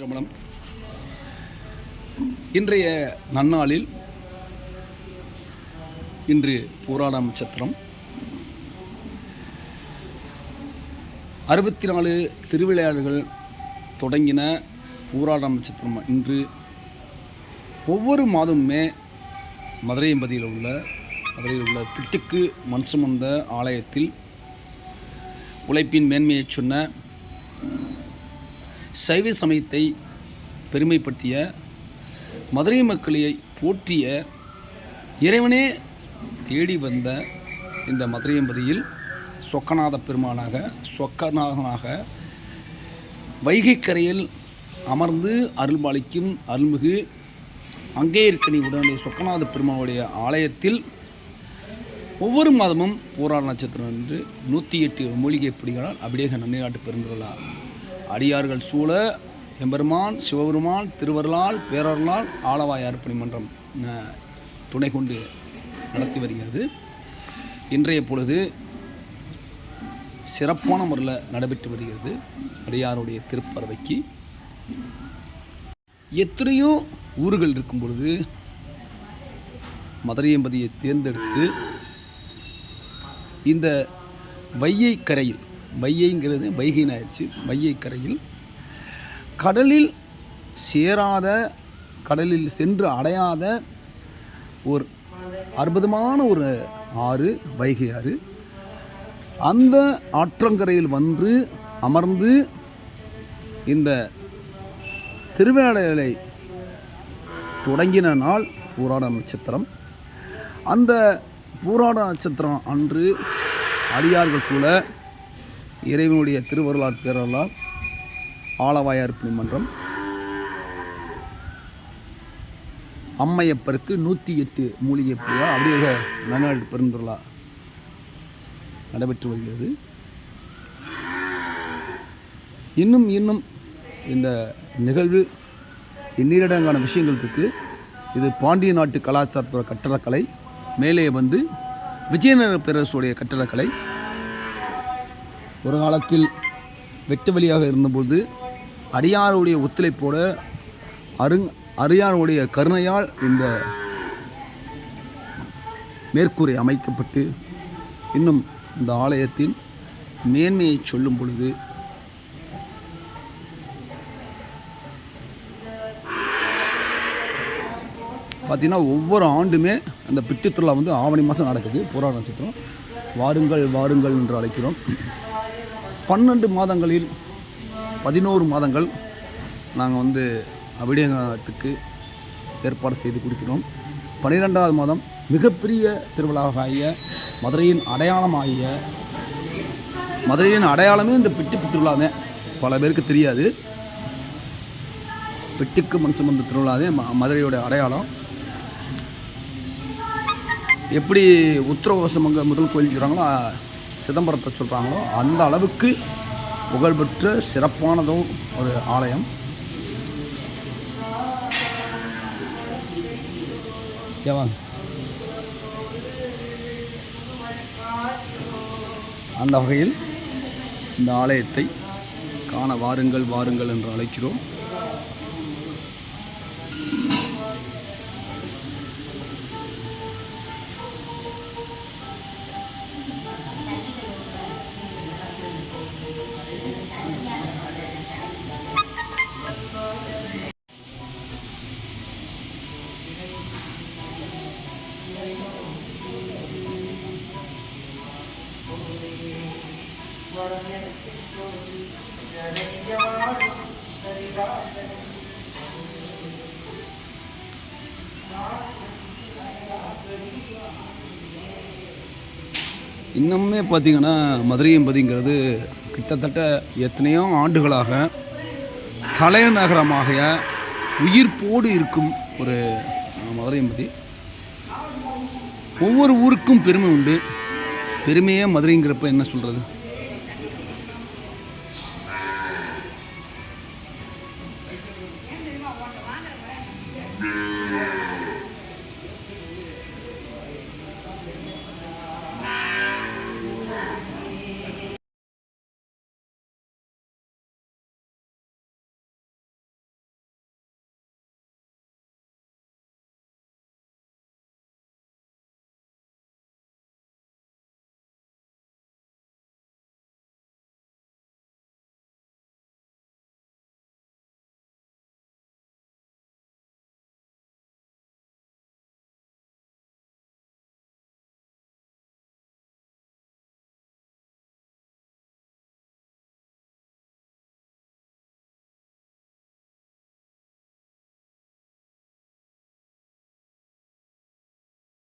திருமணம். இன்றைய நன்னாளில் இன்று போராட நட்சத்திரம் அறுபத்தி நாலு திருவிளையாடுகள் தொடங்கின போராட நட்சத்திரம் இன்று. ஒவ்வொரு மாதமுமே மதுரை எம்பதியில் உள்ள மதுரையில் உள்ள திட்டுக்கு மண் சுமந்த ஆலயத்தில் உழைப்பின் மேன்மையைச் சொன்ன சைவ சமயத்தை பெருமைப்படுத்திய மதுரை மக்களை போற்றிய இறைவனே தேடி வந்த இந்த மதுரை எம்பதியில் சொக்கநாத பெருமானாக சொக்கநாதனாக வைகைக்கரையில் அமர்ந்து அருள்பாலிக்கும் அருள்மிகு இருக்கணி உடனே சொக்கநாத பெருமானுடைய ஆலயத்தில் ஒவ்வொரு மாதமும் போராட நட்சத்திரம் என்று நூற்றி எட்டு மூலிகை பிடிகளால் அபிடேக நன்னிநாட்டு பெருந்துள்ளா அடியார்கள் சூழ எம்பெருமான் சிவபெருமான் திருவருளால் பேரருளால் ஆலவாய் அர்ப்பணி மன்றம் துணை கொண்டு நடத்தி வருகிறது. இன்றைய பொழுது சிறப்பான முறையில் நடைபெற்று வருகிறது அடியாருடைய திருப்பறவைக்கு. எத்தனையோ ஊர்கள் இருக்கும் பொழுது மதுரையம்பதியை தேர்ந்தெடுத்து இந்த வையை கரையில் வையைங்கிறது வைகைன்னு ஆயிடுச்சு. வையை கரையில். கடலில் சேராத கடலில் சென்று அடையாத ஒரு அற்புதமான ஒரு ஆறு வைகை ஆறு. அந்த ஆற்றங்கரையில் வந்து அமர்ந்து இந்த திருவிழாடலை தொடங்கின நாள் பூராட நட்சத்திரம். அந்த பூராட நட்சத்திரம் அன்று அடியார்கள் சூழ இறைவனுடைய திருவருளார் பேரலால் ஆலவாய் அர்ப்பணி மன்றம். அம்மையப்பருக்கு நூற்றி எட்டு மூலிகை பூவா அப்படியே நன்னாடு பெருந்துருளா நடைபெற்று வருகிறது. இன்னும் இன்னும் இந்த நிகழ்வு எண்ணிரடங்கான விஷயங்கள் இருக்குது இது பாண்டிய நாட்டு கலாச்சாரத்தோட கட்டடக்கலை மேலே வந்து விஜயநகர பேரரசுடைய கட்டடக்கலை ஒரு காலத்தில் வெட்டு வழியாக இருந்தபோது அடியாருடைய ஒத்துழைப்போட அருங் அரியாருடைய கருணையால் இந்த மேற்கூரை அமைக்கப்பட்டு இன்னும் இந்த ஆலயத்தின் மேன்மையை சொல்லும் பொழுது பார்த்தீங்கன்னா ஒவ்வொரு ஆண்டுமே அந்த பிட்டு திருவிழா வந்து ஆவணி மாதம் நடக்குது. புராண நட்சத்திரம். வாருங்கள் வாருங்கள் என்று அழைக்கிறோம். பன்னெண்டு மாதங்களில் பதினோரு மாதங்கள் நாங்கள் வந்து அபிடேகத்துக்கு ஏற்பாடு செய்து கொடுக்கிறோம். பன்னிரெண்டாவது மாதம் மிகப்பெரிய திருவிழாவாகிய மதுரையின் அடையாளமாகிய மதுரையின் அடையாளமே இந்த பெட்டி திருவிழா தான் பல பேருக்கு தெரியாது. பெட்டிக்கு மண் சுமந்த திருவிழாதே ம- மதுரையோட அடையாளம். எப்படி உத்தரகோசமங்க முதல் கோயில் சொல்கிறாங்களோ சிதம்பரத்தை சொல்கிறாங்களோ அந்த அளவுக்கு புகழ்பெற்ற சிறப்பானதும் ஒரு ஆலயம். ஏவாங்க அந்த வகையில் இந்த ஆலயத்தை காண வாருங்கள் வாருங்கள் என்று அழைக்கிறோம். இன்னுமே பார்த்தீங்கன்னா மதுரை என்பதுங்கிறது கிட்டத்தட்ட எத்தனையோ ஆண்டுகளாக தலைநகரமாக உயிர்ப்போடு இருக்கும் ஒரு மதுரை என்பது ஒவ்வொரு ஊருக்கும் பெருமை உண்டு. பெருமையே மதுரைங்கிறப்ப என்ன சொல்கிறது